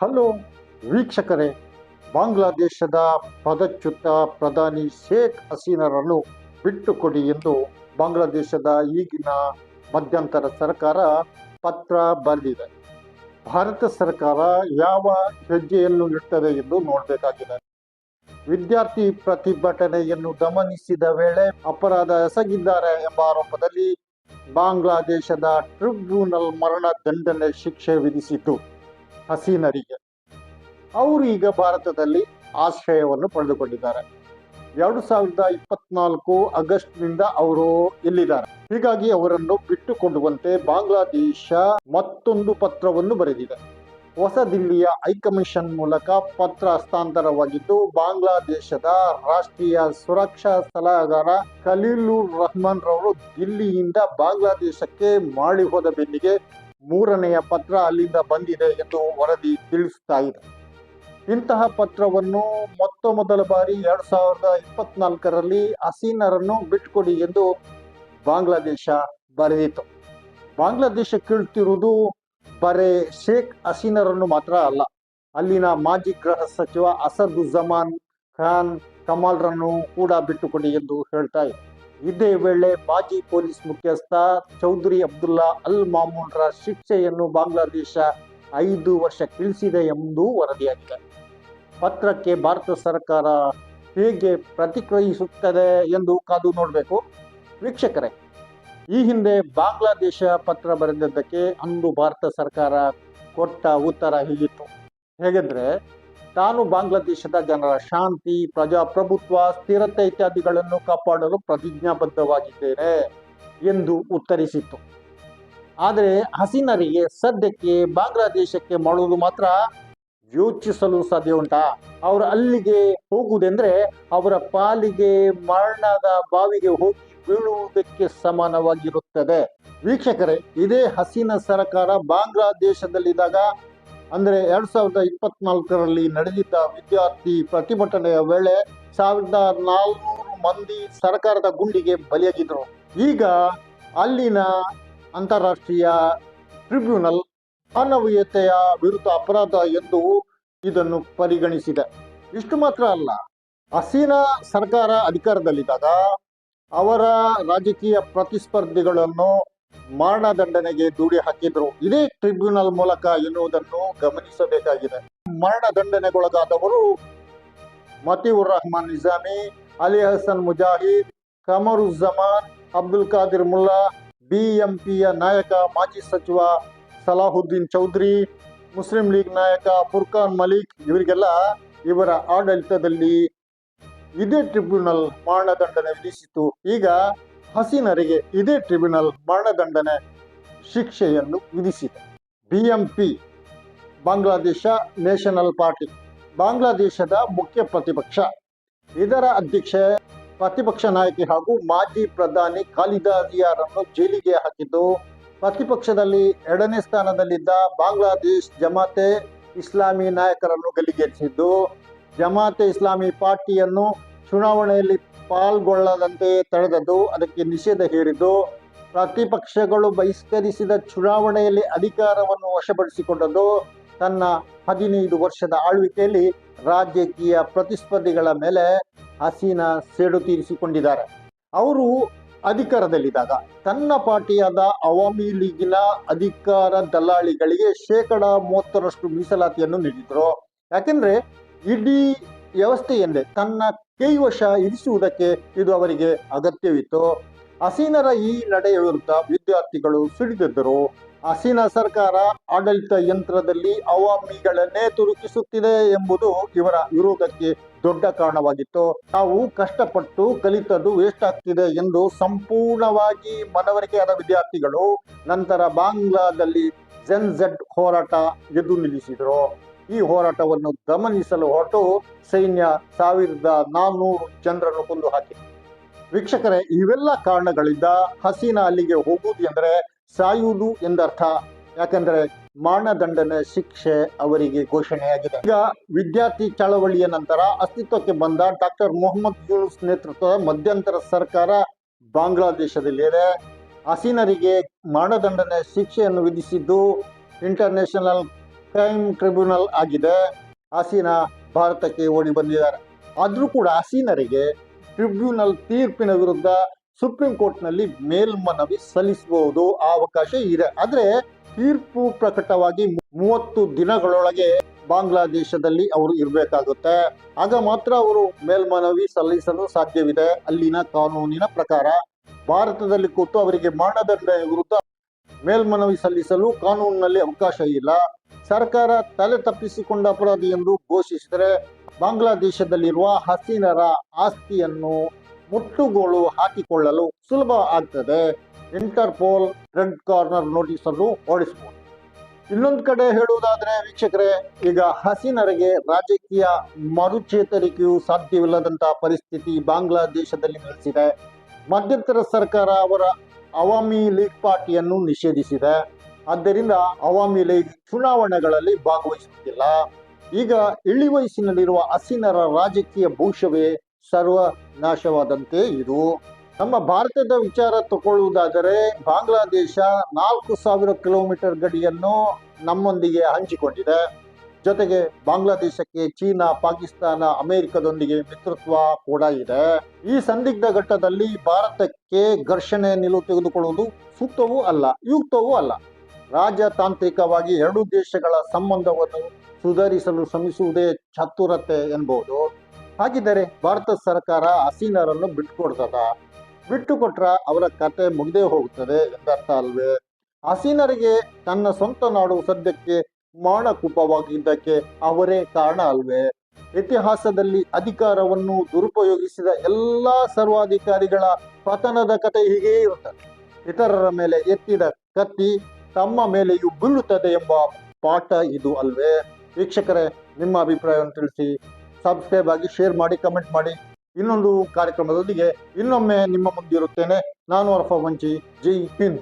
Hello ವೀಕ್ಷಕರೇ, ಬಾಂಗ್ಲಾದೇಶದ ಪದಚ್ಯುತ ಪ್ರಧಾನಿ ಶೇಖ್ ಹಸೀನರನ್ನು ಬಿಟ್ಟುಕೊಡಿ ಎಂದು ಬಾಂಗ್ಲಾದೇಶದ ಈಗಿನ ಮಧ್ಯಂತರ ಸರ್ಕಾರ ಪತ್ರ ಬರೆದಿದೆ. ಭಾರತ ಸರ್ಕಾರ ಯಾವ ಹೆಜ್ಜೆಯನ್ನು ಇಡ್ತದೆ ಎಂದು ನೋಡಬೇಕಾಗಿದೆ. ವಿದ್ಯಾರ್ಥಿ ಪ್ರತಿಭಟನೆಯನ್ನು ಗಮನಿಸಿದ ವೇಳೆ ಅಪರಾಧ ಎಸಗಿದ್ದಾರೆ ಎಂಬ ಆರೋಪದಲ್ಲಿ ಬಾಂಗ್ಲಾದೇಶದ ಟ್ರಿಬ್ಯುನಲ್ ಮರಣ ದಂಡನೆ ಶಿಕ್ಷೆ ವಿಧಿಸಿದ್ದು. ಹಸೀನರಿಗೆ. ಅವರು ಈಗ ಭಾರತದಲ್ಲಿ ಆಶ್ರಯವನ್ನು ಪಡೆದುಕೊಂಡಿದ್ದಾರೆ. ಎರಡು ಸಾವಿರದ ಇಪ್ಪತ್ನಾಲ್ಕು ಆಗಸ್ಟ್ನಿಂದ ಅವರು ಇಲ್ಲಿದ್ದಾರೆ. ಹೀಗಾಗಿ ಅವರನ್ನು ಬಿಟ್ಟುಕೊಡುವಂತೆ ಬಾಂಗ್ಲಾದೇಶ ಮತ್ತೊಂದು ಪತ್ರವನ್ನು ಬರೆದಿದೆ. ಹೊಸ ದಿಲ್ಲಿಯ ಹೈಕಮಿಷನ್ ಮೂಲಕ ಪತ್ರ ಹಸ್ತಾಂತರವಾಗಿದ್ದು, ಬಾಂಗ್ಲಾದೇಶದ ರಾಷ್ಟ್ರೀಯ ಸುರಕ್ಷಾ ಸಲಹೆಗಾರ ಖಲೀಲುರ್ ರಹಮಾನ್ ರವರು ದಿಲ್ಲಿಯಿಂದ ಬಾಂಗ್ಲಾದೇಶಕ್ಕೆ ಮಾಡಿ ಹೋದ ಬೆನ್ನಿಗೆ ಮೂರನೆಯ ಪತ್ರ ಅಲ್ಲಿಂದ ಬಂದಿದೆ ಎಂದು ವರದಿ ತಿಳಿಸ್ತಾ ಇದೆ. ಇಂತಹ ಪತ್ರವನ್ನು ಮೊತ್ತ ಮೊದಲ ಬಾರಿ ಎರಡ್ ಸಾವಿರದ ಇಪ್ಪತ್ನಾಲ್ಕರಲ್ಲಿ ಹಸೀನರನ್ನು ಬಿಟ್ಕೊಡಿ ಎಂದು ಬಾಂಗ್ಲಾದೇಶ ಬರೆದಿತ್ತು. ಬಾಂಗ್ಲಾದೇಶ ಕೇಳ್ತಿರುವುದು ಬರೇ ಶೇಖ್ ಹಸೀನರನ್ನು ಮಾತ್ರ ಅಲ್ಲ, ಅಲ್ಲಿನ ಮಾಜಿ ಗೃಹ ಸಚಿವ ಅಸದುಜ್ಜಮಾನ್ ಖಾನ್ ಕಮಾಲ್ರನ್ನು ಕೂಡ ಬಿಟ್ಟುಕೊಡಿ ಎಂದು ಹೇಳ್ತಾ ಇದೆ. ಇದೇ ವೇಳೆ ಮಾಜಿ ಪೊಲೀಸ್ ಮುಖ್ಯಸ್ಥ ಚೌಧರಿ ಅಬ್ದುಲ್ಲಾ ಅಲ್ ಮಾಮೂನ್ರ ಶಿಕ್ಷೆಯನ್ನು ಬಾಂಗ್ಲಾದೇಶ ಐದು ವರ್ಷ ಇಳಿಸಿದೆ ಎಂದು ವರದಿಯಾಗಿದೆ. ಪತ್ರಕ್ಕೆ ಭಾರತ ಸರ್ಕಾರ ಹೇಗೆ ಪ್ರತಿಕ್ರಿಯಿಸುತ್ತದೆ ಎಂದು ಕಾದು ನೋಡಬೇಕು. ವೀಕ್ಷಕರೇ, ಈ ಹಿಂದೆ ಬಾಂಗ್ಲಾದೇಶ ಪತ್ರ ಬರೆದಿದ್ದಕ್ಕೆ ಅಂದು ಭಾರತ ಸರ್ಕಾರ ಕೊಟ್ಟ ಉತ್ತರ ಹೀಗಿತ್ತು. ಹೇಗೆಂದ್ರೆ ತಾನು ಬಾಂಗ್ಲಾದೇಶದ ಜನರ ಶಾಂತಿ, ಪ್ರಜಾಪ್ರಭುತ್ವ, ಸ್ಥಿರತೆ ಇತ್ಯಾದಿಗಳನ್ನು ಕಾಪಾಡಲು ಪ್ರತಿಜ್ಞಾಬದ್ಧವಾಗಿದ್ದೇನೆ ಎಂದು ಉತ್ತರಿಸಿತ್ತು. ಆದರೆ ಹಸೀನರಿಗೆ ಸದ್ಯಕ್ಕೆ ಬಾಂಗ್ಲಾದೇಶಕ್ಕೆ ಮಾಡುವುದು ಮಾತ್ರ ಯೋಚಿಸಲು ಸಾಧ್ಯ ಉಂಟಾ. ಅವರು ಅಲ್ಲಿಗೆ ಹೋಗುವುದೆಂದ್ರೆ ಅವರ ಪಾಲಿಗೆ, ಮರಣದ ಬಾವಿಗೆ ಹೋಗಿ ಬೀಳುವುದಕ್ಕೆ ಸಮಾನವಾಗಿರುತ್ತದೆ. ವೀಕ್ಷಕರೇ, ಇದೇ ಹಸೀನ ಸರ್ಕಾರ ಬಾಂಗ್ಲಾದೇಶದಲ್ಲಿದ್ದಾಗ ಅಂದ್ರೆ ಎರಡು ಸಾವಿರದ ಇಪ್ಪತ್ನಾಲ್ಕರಲ್ಲಿ ನಡೆದಿದ್ದ ವಿದ್ಯಾರ್ಥಿ ಪ್ರತಿಭಟನೆಯ ವೇಳೆ ಸಾವಿರದ ನಾಲ್ನೂರು ಮಂದಿ ಸರ್ಕಾರದ ಗುಂಡಿಗೆ ಬಲಿಯಾಗಿದ್ದರು ಈಗ ಅಲ್ಲಿನ ಅಂತಾರಾಷ್ಟ್ರೀಯ ಟ್ರಿಬ್ಯುನಲ್ ಮಾನವೀಯತೆಯ ವಿರುದ್ಧ ಅಪರಾಧ ಎಂದು ಇದನ್ನು ಪರಿಗಣಿಸಿದೆ. ಇಷ್ಟು ಮಾತ್ರ ಅಲ್ಲ, ಹಸೀನಾ ಸರ್ಕಾರ ಅಧಿಕಾರದಲ್ಲಿದ್ದಾಗ ಅವರ ರಾಜಕೀಯ ಪ್ರತಿಸ್ಪರ್ಧಿಗಳನ್ನು ಮರಣದಂಡನೆಗೆ ದೂಡಿ ಹಾಕಿದ್ರು. ಇದೇ ಟ್ರಿಬ್ಯುನಲ್ ಮೂಲಕ ಎನ್ನುವುದನ್ನು ಗಮನಿಸಬೇಕಾಗಿದೆ. ಮರಣದಂಡನೆಗೊಳಗಾದವರು ಮತೀವುರ್ ರಹಮಾನ್ ನಿಜಾಮಿ, ಅಲಿ ಹಸನ್ ಮುಜಾಹಿದ್, ಕಮರುಜ್ಜಮಾನ್, ಅಬ್ದುಲ್ ಖಾದಿರ್ ಮುಲ್ಲಾ, ಬಿಎಂಪಿಯ ನಾಯಕ, ಮಾಜಿ ಸಚಿವ ಸಲಾಹುದ್ದೀನ್ ಚೌಧರಿ, ಮುಸ್ಲಿಂ ಲೀಗ್ ನಾಯಕ ಫುರ್ಖಾನ್ ಮಲಿಕ್ ಇವರಿಗೆಲ್ಲ ಇವರ ಆಡಳಿತದಲ್ಲಿ ಇದೇ ಟ್ರಿಬ್ಯುನಲ್ ಮರಣದಂಡನೆ ವಿಧಿಸಿತು ಈಗ ಹಸೀನರಿಗೆ ಇದೇ ಟ್ರಿಬ್ಯುನಲ್ ಮರಣದಂಡನೆ ಶಿಕ್ಷೆಯನ್ನು ವಿಧಿಸಿದೆ. ಬಿಎಂಪಿ, ಬಾಂಗ್ಲಾದೇಶ ನ್ಯಾಷನಲ್ ಪಾರ್ಟಿ, ಬಾಂಗ್ಲಾದೇಶದ ಮುಖ್ಯ ಪ್ರತಿಪಕ್ಷ. ಇದರ ಅಧ್ಯಕ್ಷೆ, ಪ್ರತಿಪಕ್ಷ ನಾಯಕಿ ಹಾಗೂ ಮಾಜಿ ಪ್ರಧಾನಿ ಖಾಲಿದಾ ಜಿಯಾರನ್ನು ಜೈಲಿಗೆ ಹಾಕಿದ್ದು, ಪ್ರತಿಪಕ್ಷದಲ್ಲಿ ಎರಡನೇ ಸ್ಥಾನದಲ್ಲಿದ್ದ ಬಾಂಗ್ಲಾದೇಶ್ ಜಮಾತೆ ಇಸ್ಲಾಮಿ ನಾಯಕರನ್ನು ಗಲ್ಲಿಗೇರಿಸಿದ್ದು, ಜಮಾತೆ ಇಸ್ಲಾಮಿ ಪಾರ್ಟಿಯನ್ನು ಚುನಾವಣೆಯಲ್ಲಿ ಪಾಲ್ಗೊಳ್ಳದಂತೆ ತಡೆದದ್ದು ಅದಕ್ಕೆ ನಿಷೇಧ ಹೇರಿದ್ದು, ಪ್ರತಿಪಕ್ಷಗಳು ಬಹಿಷ್ಕರಿಸಿದ ಚುನಾವಣೆಯಲ್ಲಿ ಅಧಿಕಾರವನ್ನು ವಶಪಡಿಸಿಕೊಂಡದ್ದು, ತನ್ನ ಹದಿನೈದು ವರ್ಷದ ಆಳ್ವಿಕೆಯಲ್ಲಿ ರಾಜಕೀಯ ಪ್ರತಿಸ್ಪರ್ಧಿಗಳ ಮೇಲೆ ಹಸೀನ ಸೇಡು ತೀರಿಸಿಕೊಂಡಿದ್ದಾರೆ. ಅವರು ಅಧಿಕಾರದಲ್ಲಿದ್ದಾಗ ತನ್ನ ಪಾರ್ಟಿಯಾದ ಅವಾಮಿ ಲೀಗಿನ ಅಧಿಕಾರ ದಲ್ಲಾಳಿಗಳಿಗೆ ಶೇಕಡ ಮೂವತ್ತರಷ್ಟು ಮೀಸಲಾತಿಯನ್ನು ನೀಡಿದ್ರು. ಯಾಕೆಂದ್ರೆ ಇಡೀ ವ್ಯವಸ್ಥೆಯಲ್ಲೇ ತನ್ನ ಕೈವಶ ಇರಿಸುವುದಕ್ಕೆ ಇದು ಅವರಿಗೆ ಅಗತ್ಯವಿತ್ತು. ಹಸೀನರ ಈ ನಡೆಯ ವಿರುದ್ಧ ವಿದ್ಯಾರ್ಥಿಗಳು ಸಿಡಿದಿದ್ದರು. ಹಸೀನ ಸರ್ಕಾರ ಆಡಳಿತ ಯಂತ್ರದಲ್ಲಿ ಅವಾಮಿಗಳನ್ನೇ ತುರುಕಿಸುತ್ತಿದೆ ಎಂಬುದು ಇವರ ವಿರೋಧಕ್ಕೆ ದೊಡ್ಡ ಕಾರಣವಾಗಿತ್ತು. ನಾವು ಕಷ್ಟಪಟ್ಟು ಕಲಿತದ್ದು ವೇಸ್ಟ್ ಆಗ್ತಿದೆ ಎಂದು ಸಂಪೂರ್ಣವಾಗಿ ಮನವರಿಕೆಯಾದ ವಿದ್ಯಾರ್ಥಿಗಳು ನಂತರ ಬಾಂಗ್ಲಾದಲ್ಲಿ ಜೆನ್ ಜೆಡ್ ಹೋರಾಟ ಎದ್ದು ನಿಲ್ಲಿಸಿದರು. ಈ ಹೋರಾಟವನ್ನು ಗಮನಿಸಲು ಹೊರಟು ಸೈನ್ಯ ಸಾವಿರದ ನಾನ್ನೂರು ಜನರನ್ನು ಕೊಂದು ಹಾಕಿತು ವೀಕ್ಷಕರೇ, ಇವೆಲ್ಲ ಕಾರಣಗಳಿಂದ ಹಸೀನಾ ಅಲ್ಲಿಗೆ ಹೋಗುವುದು ಎಂದರೆ ಸಾಯುವುದು ಎಂದರ್ಥ. ಯಾಕಂದ್ರೆ ಮರಣದಂಡನೆ ಶಿಕ್ಷೆ ಅವರಿಗೆ ಘೋಷಣೆಯಾಗಿದೆ. ಈಗ ವಿದ್ಯಾರ್ಥಿ ಚಳವಳಿಯ ನಂತರ ಅಸ್ತಿತ್ವಕ್ಕೆ ಬಂದ ಡಾಕ್ಟರ್ ಮೊಹಮ್ಮದ್ ಯೂನುಸ್ ನೇತೃತ್ವದ ಮಧ್ಯಂತರ ಸರ್ಕಾರ ಬಾಂಗ್ಲಾದೇಶದಲ್ಲಿದೆ ಹಸೀನರಿಗೆ ಮರಣದಂಡನೆ ಶಿಕ್ಷೆಯನ್ನು ವಿಧಿಸಿದ್ದು, ಇಂಟರ್ನ್ಯಾಷನಲ್ ಕ್ರೈಮ್ ಟ್ರಿಬ್ಯುನಲ್ ಆಗಿದೆ. ಹಸೀನಾ ಭಾರತಕ್ಕೆ ಓಡಿ ಬಂದಿದ್ದಾರೆ. ಆದರೂ ಕೂಡ ಹಸೀನರಿಗೆ ಟ್ರಿಬ್ಯುನಲ್ ತೀರ್ಪಿನ ವಿರುದ್ಧ ಸುಪ್ರೀಂ ಕೋರ್ಟ್ನಲ್ಲಿ ಮೇಲ್ಮನವಿ ಸಲ್ಲಿಸಬಹುದು ಆ ಅವಕಾಶ ಇದೆ. ಆದರೆ ತೀರ್ಪು ಪ್ರಕಟವಾಗಿ ಮೂವತ್ತು ದಿನಗಳೊಳಗೆ ಬಾಂಗ್ಲಾದೇಶದಲ್ಲಿ ಅವರು ಇರಬೇಕಾಗುತ್ತೆ. ಆಗ ಮಾತ್ರ ಅವರು ಮೇಲ್ಮನವಿ ಸಲ್ಲಿಸಲು ಸಾಧ್ಯವಿದೆ. ಅಲ್ಲಿನ ಕಾನೂನಿನ ಪ್ರಕಾರ ಭಾರತದಲ್ಲಿ ಕೂತು ಅವರಿಗೆ ಮರಣದಂಡ ವಿರುದ್ಧ ಮೇಲ್ಮನವಿ ಸಲ್ಲಿಸಲು ಕಾನೂನಿನಲ್ಲಿ ಅವಕಾಶ ಇಲ್ಲ. ಸರ್ಕಾರ ತಲೆ ತಪ್ಪಿಸಿಕೊಂಡ ಅಪರಾಧಿ ಎಂದು ಘೋಷಿಸಿದರೆ ಬಾಂಗ್ಲಾದೇಶದಲ್ಲಿರುವ ಹಸೀನರ ಆಸ್ತಿಯನ್ನು ಮುಟ್ಟುಗೋಲು ಹಾಕಿಕೊಳ್ಳಲು ಸುಲಭ ಆಗ್ತದೆ. ಇಂಟರ್ಪೋಲ್, ರೆಡ್ ಕಾರ್ನರ್ ನೋಟಿಸ್ ಅನ್ನು ಹೊರಡಿಸಬಹುದು. ಇನ್ನೊಂದು ಕಡೆ ಹೇಳುವುದಾದ್ರೆ ವೀಕ್ಷಕರೇ, ಈಗ ಹಸೀನರಿಗೆ ರಾಜಕೀಯ ಮರುಚೇತರಿಕೆಯು ಸಾಧ್ಯವಿಲ್ಲದಂತಹ ಪರಿಸ್ಥಿತಿ ಬಾಂಗ್ಲಾದೇಶದಲ್ಲಿ ನೆಲೆಸಿದೆ. ಮಧ್ಯಂತರ ಸರ್ಕಾರ ಅವರ ಅವಾಮಿ ಲೀಗ್ ಪಾರ್ಟಿಯನ್ನು ನಿಷೇಧಿಸಿದೆ. ಆದ್ದರಿಂದ ಅವಾಮಿ ಲೀಗ್ ಚುನಾವಣೆಗಳಲ್ಲಿ ಭಾಗವಹಿಸುತ್ತಿಲ್ಲ ಈಗ ಇಳಿ ವಯಸ್ಸಿನಲ್ಲಿರುವ ಹಸೀನರ ರಾಜಕೀಯ ಭವಿಷ್ಯವೇ ಸರ್ವನಾಶವಾದಂತೆ ಇದು. ನಮ್ಮ ಭಾರತದ ವಿಚಾರ ತಗೊಳ್ಳುವುದಾದರೆ ಬಾಂಗ್ಲಾದೇಶ ನಾಲ್ಕು ಸಾವಿರ ಕಿಲೋಮೀಟರ್ ಗಡಿಯನ್ನು ನಮ್ಮೊಂದಿಗೆ ಹಂಚಿಕೊಂಡಿದೆ. ಜೊತೆಗೆ ಬಾಂಗ್ಲಾದೇಶಕ್ಕೆ ಚೀನಾ, ಪಾಕಿಸ್ತಾನ, ಅಮೆರಿಕದೊಂದಿಗೆ ಮಿತ್ರತ್ವ ಕೂಡ ಇದೆ. ಈ ಸಂದಿಗ್ಧ ಘಟ್ಟದಲ್ಲಿ ಭಾರತಕ್ಕೆ ಘರ್ಷಣೆ ನಿಲುವು ತೆಗೆದುಕೊಳ್ಳುವುದು ಸೂಕ್ತವೂ ಅಲ್ಲ, ಯುಕ್ತವೂ ಅಲ್ಲ. ರಾಜತಾಂತ್ರಿಕವಾಗಿ ಎರಡು ದೇಶಗಳ ಸಂಬಂಧವನ್ನು ಸುಧಾರಿಸಲು ಶ್ರಮಿಸುವುದೇ ಚತುರತೆ ಎನ್ಬಹುದು ಹಾಗಿದ್ದರೆ ಭಾರತ ಸರ್ಕಾರ ಹಸೀನರನ್ನು ಬಿಟ್ಟುಕೊಡ್ತದ? ಬಿಟ್ಟು ಕೊಟ್ರ ಅವರ ಕತೆ ಮುಗ್ದೇ ಹೋಗುತ್ತದೆ ಎಂದರ್ಥ ಅಲ್ವೇ? ಹಸೀನರಿಗೆ ತನ್ನ ಸ್ವಂತ ನಾಡು ಸದ್ಯಕ್ಕೆ ಮಾಣಕೂಪವಾಗಿದ್ದಕ್ಕೆ ಅವರೇ ಕಾರಣ ಅಲ್ವೇ? ಇತಿಹಾಸದಲ್ಲಿ ಅಧಿಕಾರವನ್ನು ದುರುಪಯೋಗಿಸಿದ ಎಲ್ಲಾ ಸರ್ವಾಧಿಕಾರಿಗಳ ಪತನದ ಕತೆ ಹೀಗೆ ಇರುತ್ತದೆ. ಇತರರ ಮೇಲೆ ಎತ್ತಿದ ಕತ್ತಿ ತಮ್ಮ ಮೇಲೆಯೂ ಬೀಳುತ್ತದೆ ಎಂಬ ಪಾಠ ಇದು ಅಲ್ವೇ? ವೀಕ್ಷಕರೇ, ನಿಮ್ಮ ಅಭಿಪ್ರಾಯವನ್ನು ತಿಳಿಸಿ. ಸಬ್ಸ್ಕ್ರೈಬ್ ಆಗಿ, ಶೇರ್ ಮಾಡಿ, ಕಮೆಂಟ್ ಮಾಡಿ. ಇನ್ನೊಂದು ಕಾರ್ಯಕ್ರಮದೊಂದಿಗೆ ಇನ್ನೊಮ್ಮೆ ನಿಮ್ಮ ಮುಂದಿರುತ್ತೇನೆ. ನಾನು ಅರ್ಫ ಮಂಚಿ ಜೈ ಹಿಂದ್.